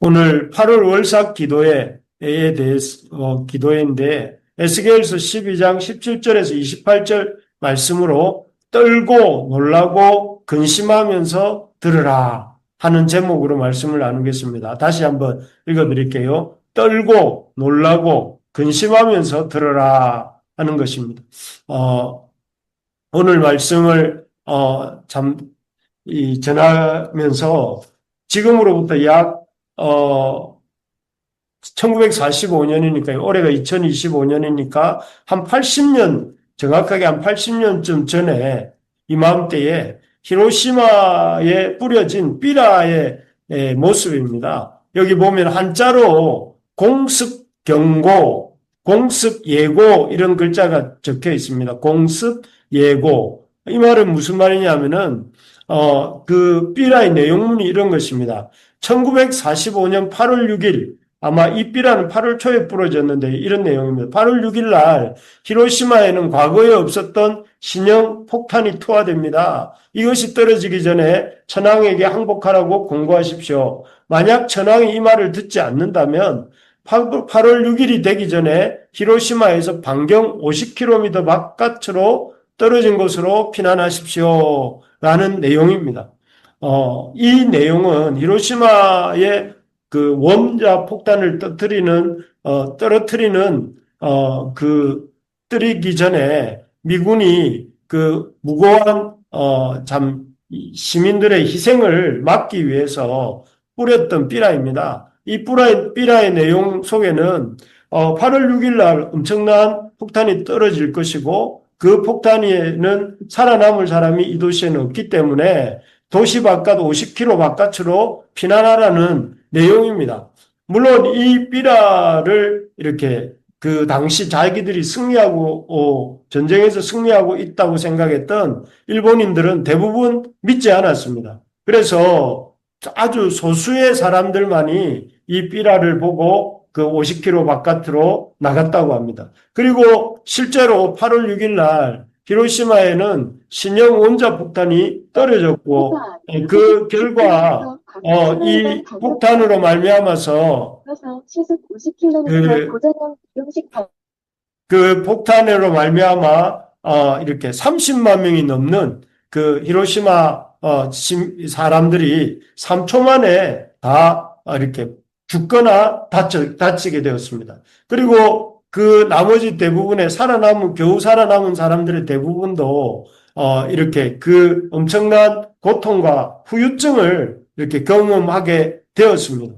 오늘 8월 월삭 기도회에 대해서 어, 기도회인데 에스겔서 12장 17절에서 28절 말씀으로 떨고 놀라고 근심하면서 들으라 하는 제목으로 말씀을 나누겠습니다. 다시 한번 읽어드릴게요. 떨고 놀라고 근심하면서 들으라 하는 것입니다. 어, 오늘 말씀을 어, 참 이, 전하면서 지금으로부터 약 어, 1945년이니까요. 올해가 2025년이니까 한 80년, 정확하게 한 80년쯤 전에 이맘때에 히로시마에 뿌려진 삐라의 예, 모습입니다. 여기 보면 한자로 공습 경고, 공습 예고 이런 글자가 적혀 있습니다. 공습 예고. 이 말은 무슨 말이냐면은 어, 그 삐라의 내용문이 이런 것입니다. 1945년 8월 6일 아마 이 삐라는 8월 초에 부러졌는데 이런 내용입니다. 8월 6일 날 히로시마에는 과거에 없었던 신형 폭탄이 투하됩니다. 이것이 떨어지기 전에 천황에게 항복하라고 공고하십시오. 만약 천황이 이 말을 듣지 않는다면 8월 6일이 되기 전에 히로시마에서 반경 50km 바깥으로 떨어진 곳으로 피난하십시오. 라는 내용입니다. 어, 이 내용은 히로시마의 그 원자 폭탄을 터뜨리는, 어, 떨어뜨리는, 어, 그, 뜨리기 전에 미군이 그 무고한, 어, 참, 시민들의 희생을 막기 위해서 뿌렸던 삐라입니다. 이 삐라의, 삐라의 내용 속에는, 어, 8월 6일 날 엄청난 폭탄이 떨어질 것이고, 그 폭탄에는 살아남을 사람이 이 도시에는 없기 때문에 도시 바깥 50km 바깥으로 피난하라는 내용입니다. 물론 이 삐라를 이렇게 그 당시 자기들이 승리하고 어, 전쟁에서 승리하고 있다고 생각했던 일본인들은 대부분 믿지 않았습니다. 그래서 아주 소수의 사람들만이 이 삐라를 보고 그 50km 바깥으로 나갔다고 합니다. 그리고 실제로 8월 6일 날 히로시마에는 신형 원자 폭탄이 떨어졌고 그 결과 어, 이 폭탄으로 말미암아서 그, 그 폭탄으로 말미암아 어, 이렇게 30만 명이 넘는 그 히로시마 어, 사람들이 3초 만에 다 이렇게 죽거나 다쳐, 다치게 되었습니다. 그리고 그 나머지 대부분의 살아남은, 겨우 살아남은 사람들의 대부분도 어, 이렇게 그 엄청난 고통과 후유증을 이렇게 경험하게 되었습니다.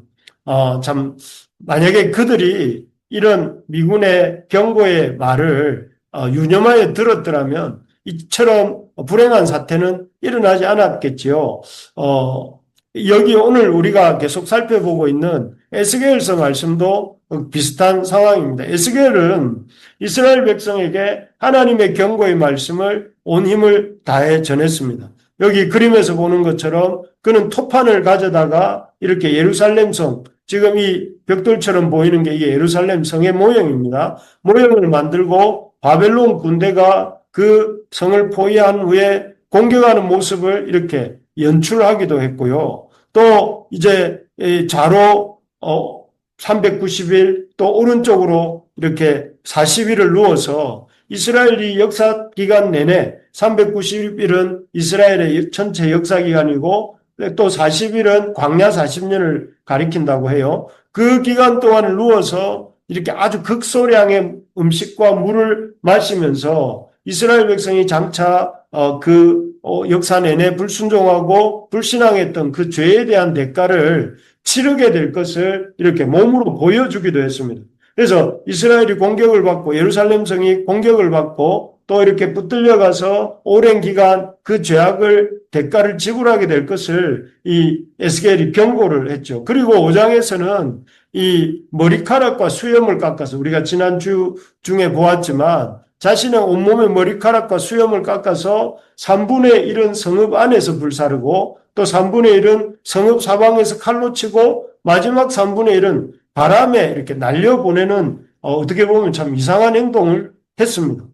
어, 참, 만약에 그들이 이런 미군의 경고의 말을 어, 유념하여 들었더라면 이처럼 불행한 사태는 일어나지 않았겠지요. 어, 여기 오늘 우리가 계속 살펴보고 있는 에스겔서 말씀도 비슷한 상황입니다. 에스겔은 이스라엘 백성에게 하나님의 경고의 말씀을 온 힘을 다해 전했습니다. 여기 그림에서 보는 것처럼 그는 토판을 가져다가 이렇게 예루살렘 성, 지금 이 벽돌처럼 보이는 게 이게 예루살렘 성의 모형입니다. 모형을 만들고 바벨론 군대가 그 성을 포위한 후에 공격하는 모습을 이렇게 연출하기도 했고요. 또 이제 좌로 어 390일 또 오른쪽으로 이렇게 40일을 누워서 이스라엘이 역사 기간 내내 390일은 이스라엘의 전체 역사 기간이고 또 40일은 광야 40년을 가리킨다고 해요. 그 기간 동안 누워서 이렇게 아주 극소량의 음식과 물을 마시면서 이스라엘 백성이 장차 어, 그 어, 역사 내내 불순종하고 불신앙했던 그 죄에 대한 대가를 치르게 될 것을 이렇게 몸으로 보여주기도 했습니다. 그래서 이스라엘이 공격을 받고 예루살렘 성이 공격을 받고 또 이렇게 붙들려 가서 오랜 기간 그 죄악을 대가를 지불하게 될 것을 이 에스겔이 경고를 했죠. 그리고 5장에서는 이 머리카락과 수염을 깎아서 우리가 지난주 중에 보았지만 자신의 온몸의 머리카락과 수염을 깎아서 3분의 1은 성읍 안에서 불사르고 또 3분의 1은 성읍 사방에서 칼로 치고 마지막 3분의 1은 바람에 이렇게 날려보내는 어, 떻게 보면 참 이상한 행동을 했습니다.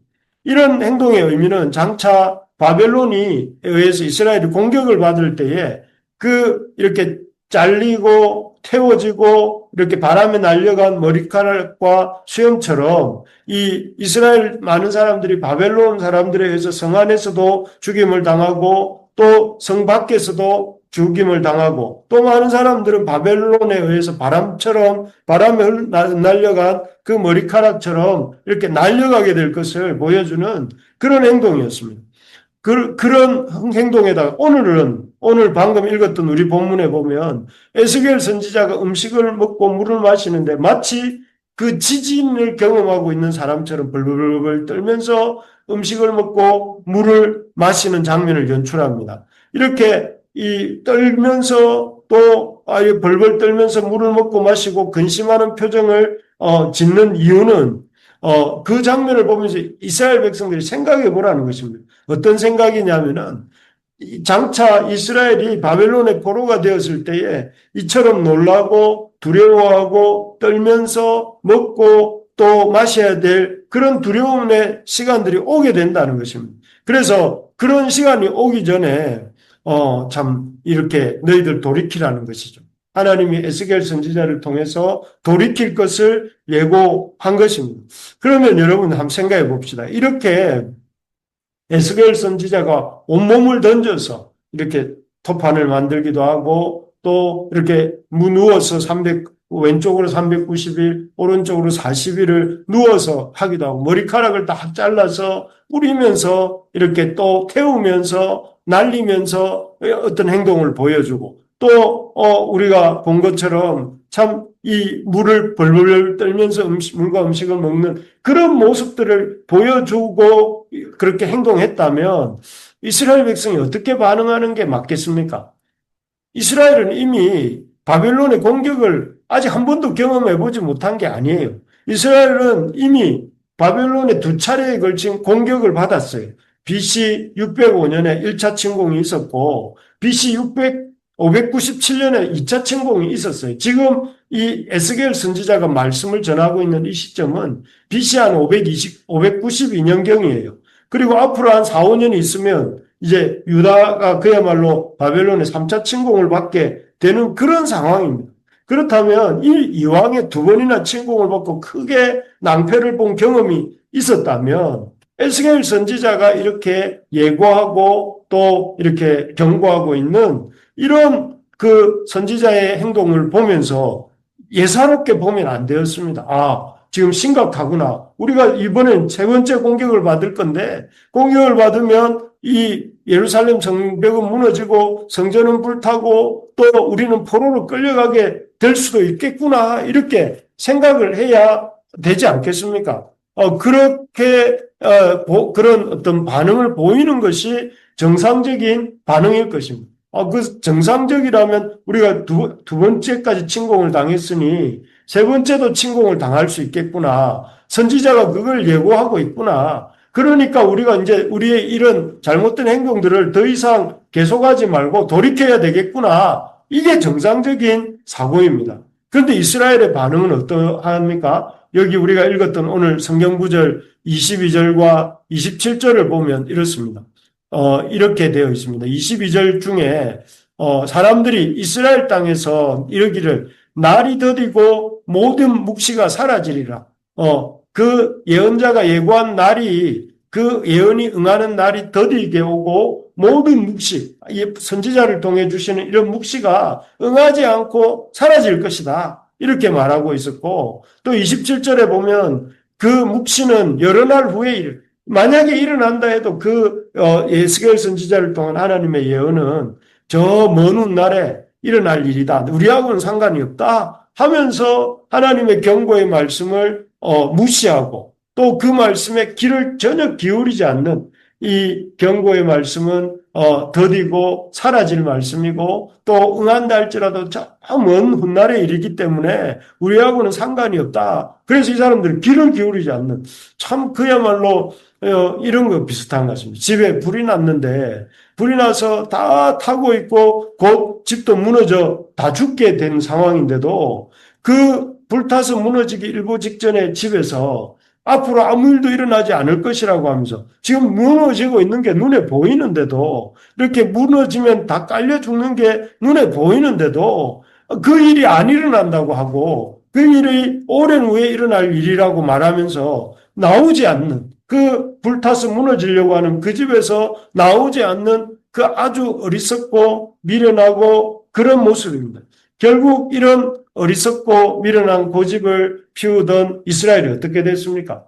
이런 행동의 의미는 장차 바벨론이 의해서 이스라엘이 공격을 받을 때에 그 이렇게 잘리고 태워지고 이렇게 바람에 날려간 머리카락과 수염처럼 이 이스라엘 많은 사람들이 바벨론 사람들에 의해서 성 안에서도 죽임을 당하고 또 성 밖에서도 죽임을 당하고 또 많은 사람들은 바벨론에 의해서 바람처럼 날- 날려간 그 머리카락처럼 이렇게 날려가게 될 것을 보여주는 그런 행동이었습니다. 그, 그런 행동에다가 오늘은 오늘 방금 읽었던 우리 본문에 보면 에스겔 선지자가 음식을 먹고 물을 마시는데 마치 그 지진을 경험하고 있는 사람처럼 벌벌벌 떨면서 음식을 먹고 물을 마시는 장면을 연출합니다. 이렇게 이 떨면서 또 아예 벌벌 떨면서 물을 먹고 마시고 근심하는 표정을 어, 짓는 이유는 어, 그 장면을 보면서 이스라엘 백성들이 생각해 보라는 것입니다. 어떤 생각이냐면은 이 장차 이스라엘이 바벨론의 포로가 되었을 때에 이처럼 놀라고 두려워하고 떨면서 먹고 또 마셔야 될 그런 두려움의 시간들이 오게 된다는 것입니다. 그래서 그런 시간이 오기 전에 어, 참 이렇게 너희들 돌이키라는 것이죠. 하나님이 에스겔 선지자를 통해서 돌이킬 것을 예고한 것입니다. 그러면 여러분 한번 생각해 봅시다. 이렇게 에스겔 선지자가 온몸을 던져서 이렇게 토판을 만들기도 하고 또 이렇게 무 누워서 300 왼쪽으로 390일 오른쪽으로 40일을 누워서 하기도 하고 머리카락을 다 잘라서 뿌리면서 이렇게 또 태우면서 날리면서 어떤 행동을 보여주고 또 어, 우리가 본 것처럼 참 이 물을 벌벌 떨면서 음식, 물과 음식을 먹는 그런 모습들을 보여주고 그렇게 행동했다면 이스라엘 백성이 어떻게 반응하는 게 맞겠습니까? 이스라엘은 이미 바벨론의 공격을 아직 한 번도 경험해 보지 못한 게 아니에요. 이스라엘은 이미 바벨론의 두 차례에 걸친 공격을 받았어요. BC 605년에 1차 침공이 있었고, BC 600, 597년에 2차 침공이 있었어요. 지금 이 에스겔 선지자가 말씀을 전하고 있는 이 시점은 BC 한 520, 592년경이에요. 그리고 앞으로 한 4, 5년이 있으면 이제 유다가 그야말로 바벨론의 3차 침공을 받게 되는 그런 상황입니다. 그렇다면 이 이왕에 두 번이나 침공을 받고 크게 낭패를 본 경험이 있었다면 에스겔 선지자가 이렇게 예고하고 또 이렇게 경고하고 있는 이런 그 선지자의 행동을 보면서 예사롭게 보면 안 되었습니다. 아, 지금 심각하구나. 우리가 이번엔 세 번째 공격을 받을 건데 공격을 받으면 이 예루살렘 성벽은 무너지고 성전은 불타고 또 우리는 포로로 끌려가게 될 수도 있겠구나. 이렇게 생각을 해야 되지 않겠습니까? 어, 그렇게, 어, 보- 그런 어떤 반응을 보이는 것이 정상적인 반응일 것입니다. 어, 그 정상적이라면 우리가 두, 두 번째까지 침공을 당했으니 세 번째도 침공을 당할 수 있겠구나. 선지자가 그걸 예고하고 있구나. 그러니까 우리가 이제 우리의 이런 잘못된 행동들을 더 이상 계속하지 말고 돌이켜야 되겠구나. 이게 정상적인 사고입니다. 그런데 이스라엘의 반응은 어떠합니까? 여기 우리가 읽었던 오늘 성경 구절 22절과 27절을 보면 이렇습니다. 어, 이렇게 되어 있습니다. 22절 중에 어, 사람들이 이스라엘 땅에서 이러기를 날이 더디고 모든 묵시가 사라지리라. 어, 그 예언자가 예고한 날이 그 예언이 응하는 날이 더디게 오고 모든 묵시, 이 선지자를 통해 주시는 이런 묵시가 응하지 않고 사라질 것이다. 이렇게 말하고 있었고 또 27절에 보면 그 묵시는 여러 날 후에 일, 만약에 일어난다 해도 그 어, 예스겔 선지자를 통한 하나님의 예언은 저 먼 훗날에 일어날 일이다. 우리하고는 상관이 없다 하면서 하나님의 경고의 말씀을 어, 무시하고 또 그 말씀에 귀를 전혀 기울이지 않는 이 경고의 말씀은 어, 더디고 사라질 말씀이고 또 응한다 할지라도 저먼 훗날의 일이기 때문에 우리하고는 상관이 없다. 그래서 이 사람들은 귀를 기울이지 않는 참 그야말로 어, 이런 거 비슷한 것 같습니다. 집에 불이 났는데 불이 나서 다 타고 있고 곧 집도 무너져 다 죽게 된 상황인데도 그 불타서 무너지기 일보 직전에 집에서 앞으로 아무 일도 일어나지 않을 것이라고 하면서 지금 무너지고 있는 게 눈에 보이는데도 이렇게 무너지면 다 깔려 죽는 게 눈에 보이는데도 그 일이 안 일어난다고 하고 그 일이 오랜 후에 일어날 일이라고 말하면서 나오지 않는 그 불타서 무너지려고 하는 그 집에서 나오지 않는 그 아주 어리석고 미련하고 그런 모습입니다. 결국 이런 어리석고 미련한 고집을 피우던 이스라엘이 어떻게 됐습니까?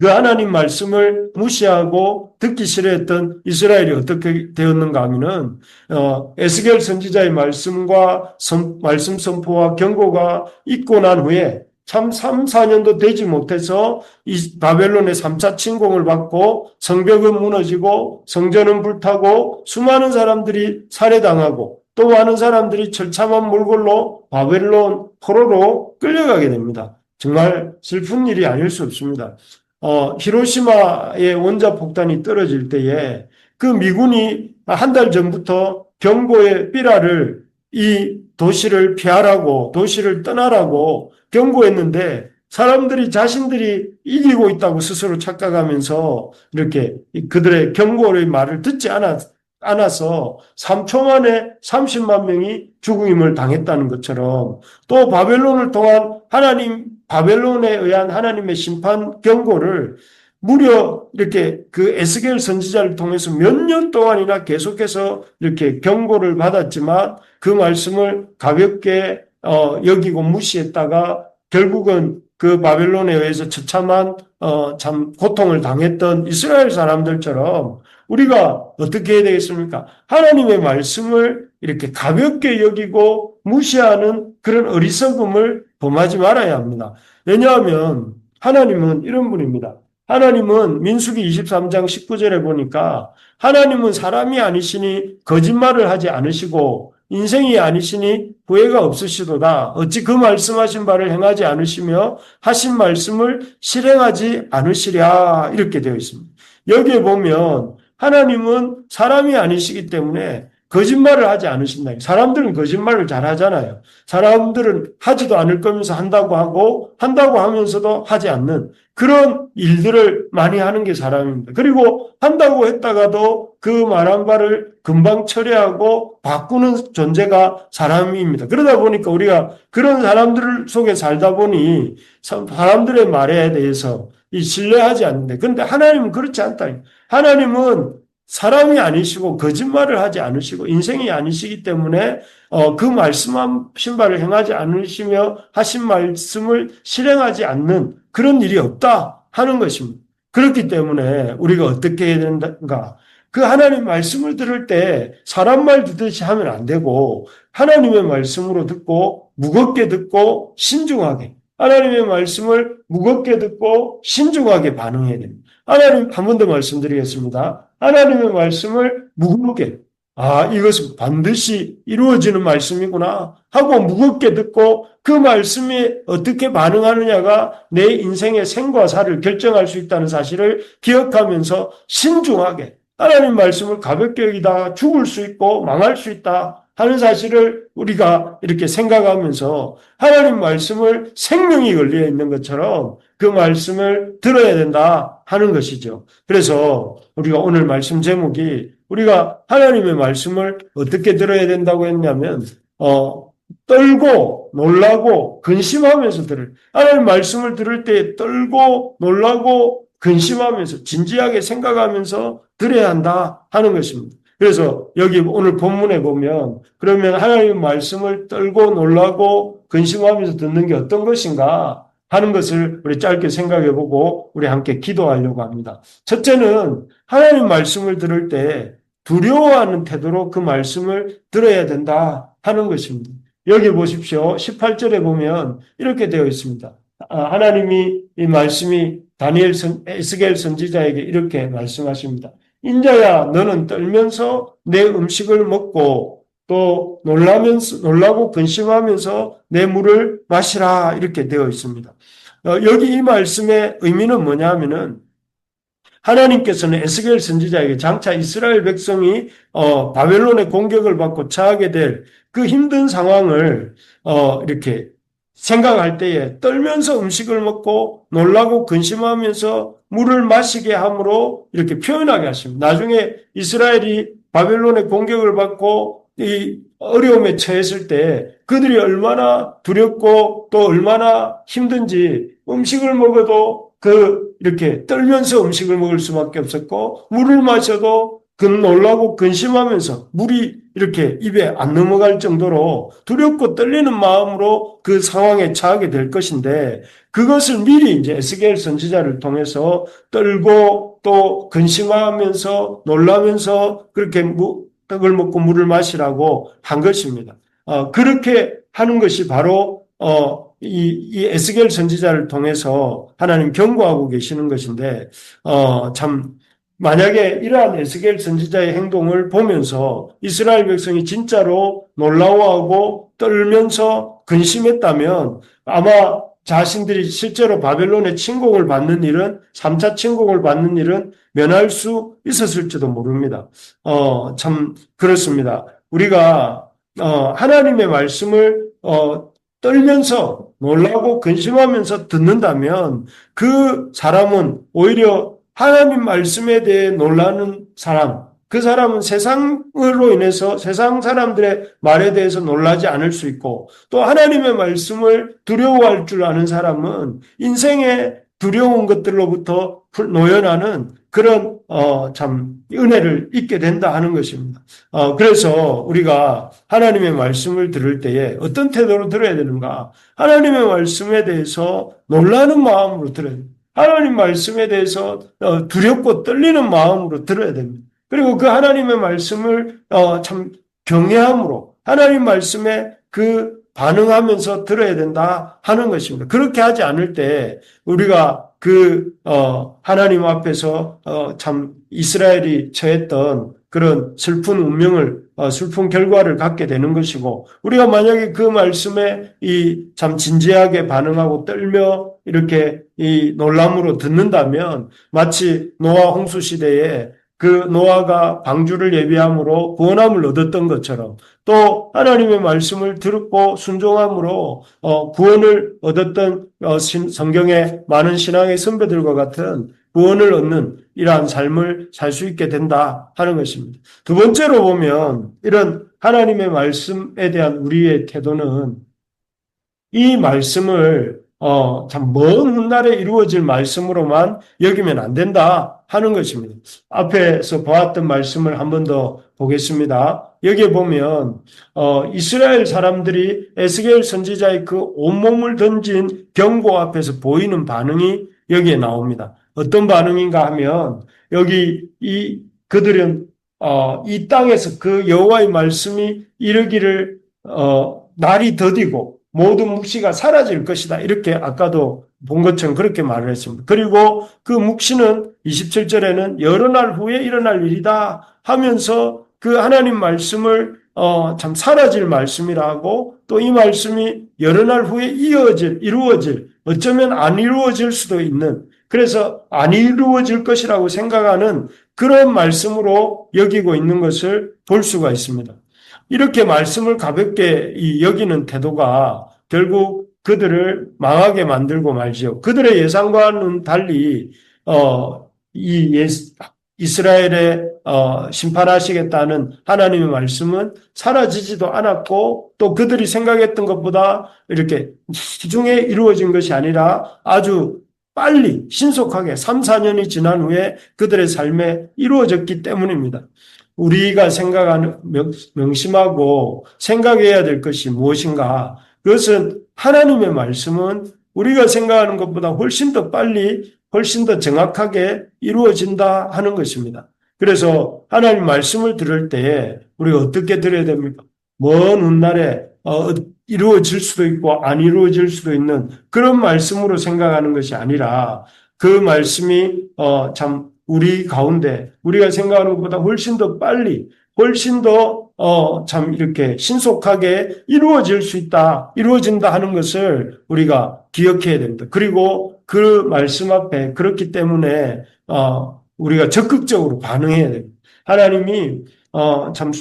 그 하나님 말씀을 무시하고 듣기 싫어했던 이스라엘이 어떻게 되었는가 하면은 어, 에스겔 선지자의 말씀과 선, 말씀 선포와 경고가 있고 난 후에 참 3, 4년도 되지 못해서 이 바벨론의 3차 침공을 받고 성벽은 무너지고 성전은 불타고 수많은 사람들이 살해당하고 또 많은 사람들이 철참한 몰골로 바벨론 포로로 끌려가게 됩니다. 정말 슬픈 일이 아닐 수 없습니다. 어, 히로시마의 원자 폭탄이 떨어질 때에 그 미군이 한 달 전부터 경고의 삐라를 이 도시를 피하라고 도시를 떠나라고 경고했는데 사람들이 자신들이 이기고 있다고 스스로 착각하면서 이렇게 그들의 경고의 말을 듣지 않았, 않아서 3초 만에 30만 명이 죽음을 당했다는 것처럼 또 바벨론을 통한 하나님 바벨론에 의한 하나님의 심판 경고를 무려 이렇게 그 에스겔 선지자를 통해서 몇 년 동안이나 계속해서 이렇게 경고를 받았지만 그 말씀을 가볍게 어, 여기고 무시했다가 결국은 그 바벨론에 의해서 처참한 어, 참 고통을 당했던 이스라엘 사람들처럼 우리가 어떻게 해야 되겠습니까? 하나님의 말씀을 이렇게 가볍게 여기고 무시하는 그런 어리석음을 범하지 말아야 합니다. 왜냐하면 하나님은 이런 분입니다. 하나님은 민수기 23장 19절에 보니까 하나님은 사람이 아니시니 거짓말을 하지 않으시고 인생이 아니시니 후회가 없으시도다. 어찌 그 말씀하신 바를 행하지 않으시며 하신 말씀을 실행하지 않으시랴 이렇게 되어 있습니다. 여기에 보면 하나님은 사람이 아니시기 때문에 거짓말을 하지 않으신다. 사람들은 거짓말을 잘 하잖아요. 사람들은 하지도 않을 거면서 한다고 하고 한다고 하면서도 하지 않는 그런 일들을 많이 하는 게 사람입니다. 그리고 한다고 했다가도 그 말한 바를 금방 처리하고 바꾸는 존재가 사람입니다. 그러다 보니까 우리가 그런 사람들 속에 살다 보니 사람들의 말에 대해서 신뢰하지 않는데 그런데 하나님은 그렇지 않다. 하나님은 사람이 아니시고 거짓말을 하지 않으시고 인생이 아니시기 때문에 어, 그 말씀하신 바를 행하지 않으시며 하신 말씀을 실행하지 않는 그런 일이 없다 하는 것입니다. 그렇기 때문에 우리가 어떻게 해야 된가? 그 하나님 말씀을 들을 때 사람 말 듣듯이 하면 안 되고 하나님의 말씀으로 듣고 무겁게 듣고 신중하게 하나님의 말씀을 무겁게 듣고 신중하게 반응해야 됩니다. 하나님 한 번 더 말씀드리겠습니다. 하나님의 말씀을 무겁게 아 이것은 반드시 이루어지는 말씀이구나 하고 무겁게 듣고 그 말씀이 어떻게 반응하느냐가 내 인생의 생과 사를 결정할 수 있다는 사실을 기억하면서 신중하게 하나님 말씀을 가볍게 여기다 죽을 수 있고 망할 수 있다 하는 사실을 우리가 이렇게 생각하면서 하나님 말씀을 생명이 걸려 있는 것처럼 그 말씀을 들어야 된다 하는 것이죠. 그래서 우리가 오늘 말씀 제목이 우리가 하나님의 말씀을 어떻게 들어야 된다고 했냐면 어 떨고 놀라고 근심하면서 들을 하나님 말씀을 들을 때 떨고 놀라고 근심하면서 진지하게 생각하면서 들어야 한다 하는 것입니다. 그래서 여기 오늘 본문에 보면 그러면 하나님 말씀을 떨고 놀라고 근심하면서 듣는 게 어떤 것인가 하는 것을 우리 짧게 생각해 보고 우리 함께 기도하려고 합니다. 첫째는 하나님 말씀을 들을 때 두려워하는 태도로 그 말씀을 들어야 된다 하는 것입니다. 여기 보십시오. 18절에 보면 이렇게 되어 있습니다. 아, 하나님이 이 말씀이 다니엘 선, 에스겔 선지자에게 이렇게 말씀하십니다. 인자야, 너는 떨면서 내 음식을 먹고 또 놀라면서, 놀라고 근심하면서 내 물을 마시라. 이렇게 되어 있습니다. 어, 여기 이 말씀의 의미는 뭐냐 하면은 하나님께서는 에스겔 선지자에게 장차 이스라엘 백성이 어, 바벨론의 공격을 받고 처하게 될 그 힘든 상황을 어, 이렇게 생각할 때에 떨면서 음식을 먹고 놀라고 근심하면서 물을 마시게 함으로 이렇게 표현하게 하십니다. 나중에 이스라엘이 바벨론의 공격을 받고 이 어려움에 처했을 때 그들이 얼마나 두렵고 또 얼마나 힘든지 음식을 먹어도 그 이렇게 떨면서 음식을 먹을 수밖에 없었고 물을 마셔도 그 놀라고 근심하면서 물이 이렇게 입에 안 넘어갈 정도로 두렵고 떨리는 마음으로 그 상황에 처하게 될 것인데 그것을 미리 이제 에스겔 선지자를 통해서 떨고 또 근심하면서 놀라면서 그렇게 무, 떡을 먹고 물을 마시라고 한 것입니다. 어, 그렇게 하는 것이 바로 어, 이, 이 에스겔 선지자를 통해서 하나님 경고하고 계시는 것인데 어, 참 만약에 이러한 에스겔 선지자의 행동을 보면서 이스라엘 백성이 진짜로 놀라워하고 떨면서 근심했다면 아마 자신들이 실제로 바벨론의 침공을 받는 일은 3차 침공을 받는 일은 면할 수 있었을지도 모릅니다. 어, 참 그렇습니다. 우리가 어, 하나님의 말씀을 어, 떨면서 놀라고 근심하면서 듣는다면 그 사람은 오히려 하나님 말씀에 대해 놀라는 사람, 그 사람은 세상으로 인해서 세상 사람들의 말에 대해서 놀라지 않을 수 있고 또 하나님의 말씀을 두려워할 줄 아는 사람은 인생의 두려운 것들로부터 노연하는 그런 어, 참 은혜를 잊게 된다 하는 것입니다. 어, 그래서 우리가 하나님의 말씀을 들을 때에 어떤 태도로 들어야 되는가? 하나님의 말씀에 대해서 놀라는 마음으로 들어야 됩니다. 하나님 말씀에 대해서 어, 두렵고 떨리는 마음으로 들어야 됩니다. 그리고 그 하나님의 말씀을 어, 참 경외함으로 하나님 말씀에 그 반응하면서 들어야 된다 하는 것입니다. 그렇게 하지 않을 때 우리가 그 어, 하나님 앞에서 어, 참 이스라엘이 처했던 그런 슬픈 운명을 어, 슬픈 결과를 갖게 되는 것이고 우리가 만약에 그 말씀에 이 참 진지하게 반응하고 떨며 이렇게 이 놀람으로 듣는다면 마치 노아 홍수 시대에 그 노아가 방주를 예비함으로 구원함을 얻었던 것처럼 또 하나님의 말씀을 듣고 순종함으로 어, 구원을 얻었던 어, 성경의 많은 신앙의 선배들과 같은 구원을 얻는 이러한 삶을 살 수 있게 된다 하는 것입니다. 두 번째로 보면 이런 하나님의 말씀에 대한 우리의 태도는 이 말씀을 어, 참 먼 훗날에 이루어질 말씀으로만 여기면 안 된다 하는 것입니다. 앞에서 보았던 말씀을 한 번 더 보겠습니다. 여기에 보면 어, 이스라엘 사람들이 에스겔 선지자의 그 온몸을 던진 경고 앞에서 보이는 반응이 여기에 나옵니다. 어떤 반응인가 하면 여기 이 그들은 어, 이 땅에서 그 여호와의 말씀이 이르기를 어, 날이 더디고 모든 묵시가 사라질 것이다. 이렇게 아까도 본 것처럼 그렇게 말을 했습니다. 그리고 그 묵시는 27절에는 여러 날 후에 일어날 일이다 하면서 그 하나님 말씀을 어, 참 사라질 말씀이라고 또 이 말씀이 여러 날 후에 이어질, 이루어질, 어쩌면 안 이루어질 수도 있는 그래서 안 이루어질 것이라고 생각하는 그런 말씀으로 여기고 있는 것을 볼 수가 있습니다. 이렇게 말씀을 가볍게 여기는 태도가 결국 그들을 망하게 만들고 말지요. 그들의 예상과는 달리 어, 이 예, 이스라엘에 어, 심판하시겠다는 하나님의 말씀은 사라지지도 않았고 또 그들이 생각했던 것보다 이렇게 시중에 이루어진 것이 아니라 아주 빨리 신속하게 3, 4년이 지난 후에 그들의 삶에 이루어졌기 때문입니다. 우리가 생각하는 명심하고 생각해야 될 것이 무엇인가? 그것은 하나님의 말씀은 우리가 생각하는 것보다 훨씬 더 빨리, 훨씬 더 정확하게 이루어진다 하는 것입니다. 그래서 하나님 말씀을 들을 때 우리가 어떻게 들어야 됩니까? 먼 훗날에 어, 이루어질 수도 있고 안 이루어질 수도 있는 그런 말씀으로 생각하는 것이 아니라 그 말씀이 어, 참 우리 가운데 우리가 생각하는 것보다 훨씬 더 빨리 훨씬 더 어, 참 이렇게 신속하게 이루어질 수 있다, 이루어진다 하는 것을 우리가 기억해야 됩니다. 그리고 그 말씀 앞에 그렇기 때문에 어, 우리가 적극적으로 반응해야 됩니다. 하나님이 어, 참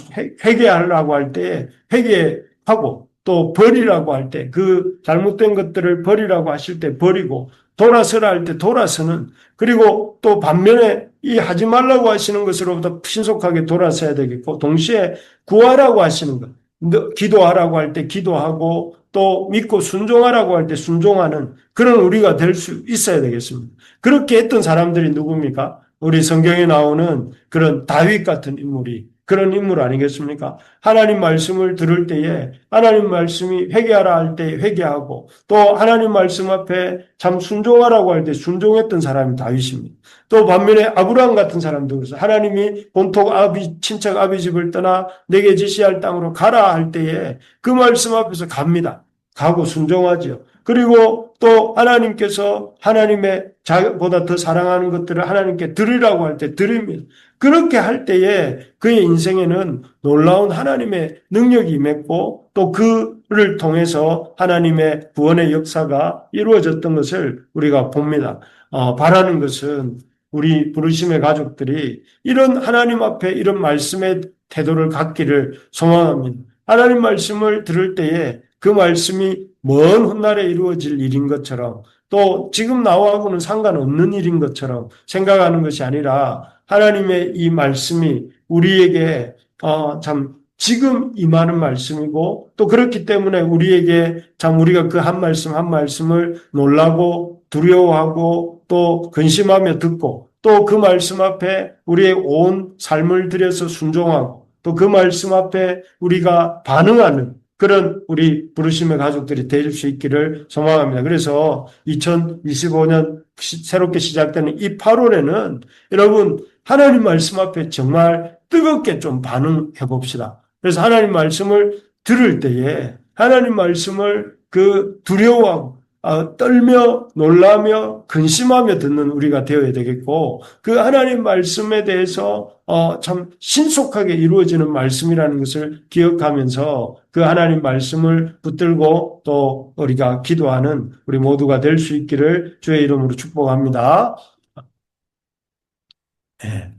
회개하려고 할 때 회개하고 또 버리라고 할 때 그 잘못된 것들을 버리라고 하실 때 버리고 돌아서라 할 때 돌아서는 그리고 또 반면에 이 하지 말라고 하시는 것으로부터 신속하게 돌아서야 되겠고 동시에 구하라고 하시는 것 너- 기도하라고 할 때 기도하고 또 믿고 순종하라고 할 때 순종하는 그런 우리가 될 수 있어야 되겠습니다. 그렇게 했던 사람들이 누굽니까? 우리 성경에 나오는 그런 다윗 같은 인물이 그런 인물 아니겠습니까? 하나님 말씀을 들을 때에 하나님 말씀이 회개하라 할 때 회개하고 또 하나님 말씀 앞에 참 순종하라고 할 때 순종했던 사람이 다윗입니다. 또 반면에 아브라함 같은 사람도 그래서 하나님이 본토 아비 친척 아비 집을 떠나 내게 지시할 땅으로 가라 할 때에 그 말씀 앞에서 갑니다. 가고 순종하지요. 그리고 또 하나님께서 하나님의 자보다 더 사랑하는 것들을 하나님께 드리라고 할 때 드립니다. 그렇게 할 때에 그의 인생에는 놀라운 하나님의 능력이 임했고 또 그를 통해서 하나님의 구원의 역사가 이루어졌던 것을 우리가 봅니다. 어, 바라는 것은 우리 부르심의 가족들이 이런 하나님 앞에 이런 말씀의 태도를 갖기를 소망합니다. 하나님 말씀을 들을 때에 그 말씀이 먼 훗날에 이루어질 일인 것처럼 또 지금 나와하고는 상관없는 일인 것처럼 생각하는 것이 아니라 하나님의 이 말씀이 우리에게 어, 참 지금 임하는 말씀이고 또 그렇기 때문에 우리에게 참 우리가 그 한 말씀 한 말씀을 놀라고 두려워하고 또 근심하며 듣고 또 그 말씀 앞에 우리의 온 삶을 들여서 순종하고 또 그 말씀 앞에 우리가 반응하는 그런 우리 부르심의 가족들이 될 수 있기를 소망합니다. 그래서 2025년 새롭게 시작되는 이 8월에는 여러분 하나님 말씀 앞에 정말 뜨겁게 좀 반응해 봅시다. 그래서 하나님 말씀을 들을 때에 하나님 말씀을 그 두려워하고 어, 떨며 놀라며 근심하며 듣는 우리가 되어야 되겠고 그 하나님 말씀에 대해서 어, 참 신속하게 이루어지는 말씀이라는 것을 기억하면서 그 하나님 말씀을 붙들고 또 우리가 기도하는 우리 모두가 될 수 있기를 주의 이름으로 축복합니다. 예.